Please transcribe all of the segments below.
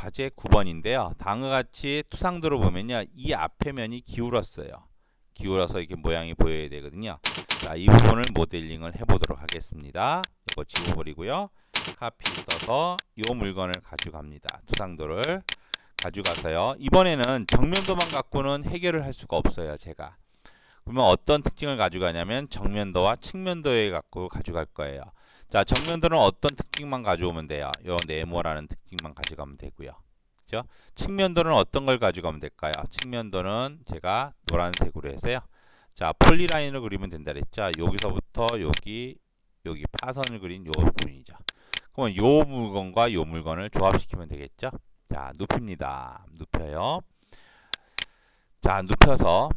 과제 9번인데요. 다음과 같이 투상도로 보면요. 이 앞에 면이 기울었어요. 기울어서 이렇게 모양이 보여야 되거든요. 자, 이 부분을 모델링을 해보도록 하겠습니다. 이거 지워버리고요. 카피 써서 이 물건을 가져갑니다. 투상도를 가져가서요. 이번에는 정면도만 갖고는 해결을 할 수가 없어요. 제가. 그러면 어떤 특징을 가져가냐면 정면도와 측면도에 갖고 가져갈 거예요. 자, 정면도는 어떤 특징만 가져오면 돼요? 요 네모라는 특징만 가져가면 되고요. 그죠? 측면도는 어떤 걸 가져가면 될까요? 측면도는 제가 노란색으로 해서요. 자, 폴리라인을 그리면 된다 그랬죠? 여기서부터 여기 여기 파선을 그린 요 부분이죠. 그러면 요 물건과 요 물건을 조합시키면 되겠죠? 자, 눕힙니다. 눕혀요. 자, 눕혀서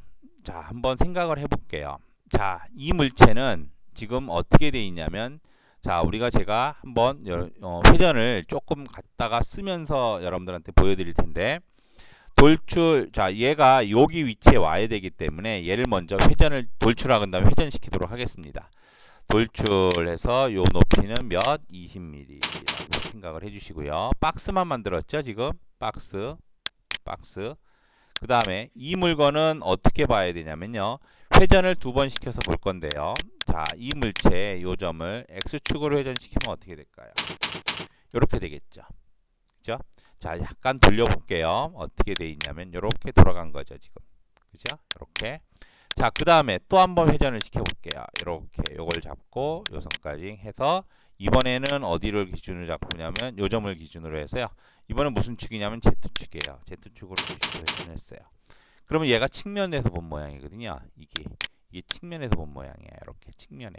자, 한번 생각을 해볼게요. 자, 이 물체는 지금 어떻게 돼 있냐면 자, 우리가 제가 한번 어, 회전을 조금 갖다가 쓰면서 여러분들한테 보여드릴 텐데 돌출, 자, 얘가 여기 위치에 와야 되기 때문에 얘를 먼저 회전을 돌출하고 다음에 회전시키도록 하겠습니다. 돌출해서 요 높이는 몇? 20mm라고 생각을 해주시고요. 박스만 만들었죠, 지금? 박스, 박스. 그 다음에 이 물건은 어떻게 봐야 되냐면요. 회전을 두 번 시켜서 볼 건데요. 자, 이 물체의 요점을 x축으로 회전시키면 어떻게 될까요? 이렇게 되겠죠. 그죠? 자, 약간 돌려볼게요. 어떻게 돼 있냐면 이렇게 돌아간 거죠, 지금. 그죠? 이렇게. 자, 그 다음에 또 한 번 회전을 시켜볼게요. 이렇게 요걸 잡고 요선까지 해서 이번에는 어디를 기준으로 잡고냐면 요점을 기준으로 해서요. 이번엔 무슨 축이냐면 Z축이에요. Z축으로 회전했어요. 그러면 얘가 측면에서 본 모양이거든요. 이게 이게 측면에서 본 모양이에요. 이렇게 측면에.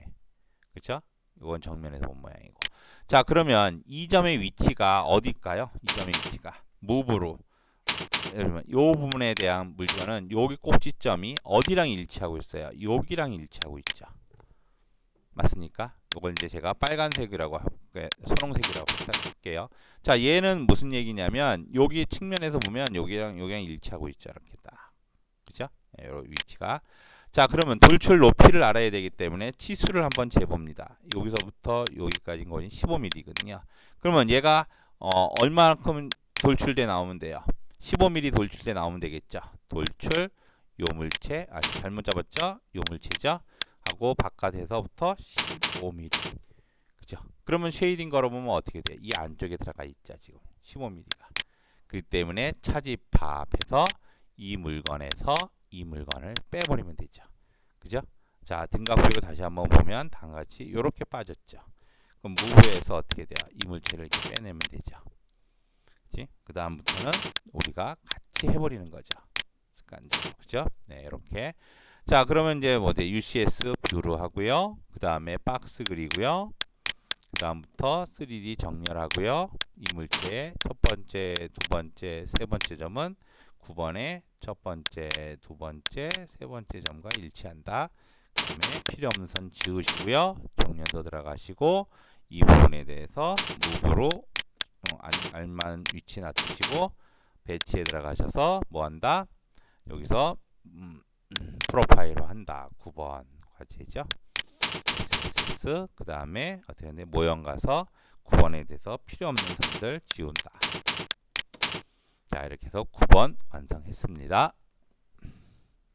그렇죠? 이건 정면에서 본 모양이고. 자, 그러면 이 점의 위치가 어디일까요? 이 점의 위치가 무브로 이 부분에 대한 물건은 여기 꼭지점이 어디랑 일치하고 있어요? 여기랑 일치하고 있죠. 맞습니까? 이걸 이제 제가 빨간색이라고 선홍색이라고 부탁할게요. 자, 얘는 무슨 얘기냐면 여기 측면에서 보면 여기랑 여기랑 일치하고 있죠. 이렇게 딱. 그죠? 네, 위치가. 자, 그러면 돌출 높이를 알아야 되기 때문에 치수를 한번 재봅니다. 여기서부터 여기까지인 거는 15mm거든요. 그러면 얘가 어, 얼마만큼 돌출돼 나오면 돼요? 15mm 돌출돼 나오면 되겠죠. 돌출 요 물체 아 잘못 잡았죠? 요 물체죠. 하고 바깥에서부터 15mm. 그죠? 그러면 쉐이딩 걸어보면 어떻게 돼? 이 안쪽에 들어가 있죠. 지금 15mm가. 그 때문에 차집합해서 이 물건에서 이 물건을 빼버리면 되죠. 그죠? 자, 등각 그리고 다시 한번 보면 다같이 이렇게 빠졌죠. 그럼 무브에서 어떻게 돼요? 이 물체를 이렇게 빼내면 되죠. 그 다음부터는 우리가 같이 해버리는 거죠. 습관적으로. 그죠? 네, 이렇게. 자, 그러면 이제 뭐 돼? UCS 뷰로 하고요. 그 다음에 박스 그리고요. 그 다음부터 3D 정렬하고요. 이 물체의 첫 번째, 두 번째, 세 번째 점은 9번의 첫 번째, 두 번째, 세 번째 점과 일치한다. 그 다음에 필요 없는 선 지우시고요. 정렬도 들어가시고 이 부분에 대해서 무브로 어, 알, 만 위치 놔두시고 배치에 들어가셔서 뭐한다? 여기서 음, 프로파일로 한다. 9번 과제죠. 그 다음에 어떻게 하냐 모형 가서 9번에 대해서 필요 없는 선들 지운다. 자 이렇게 해서 9번 완성했습니다.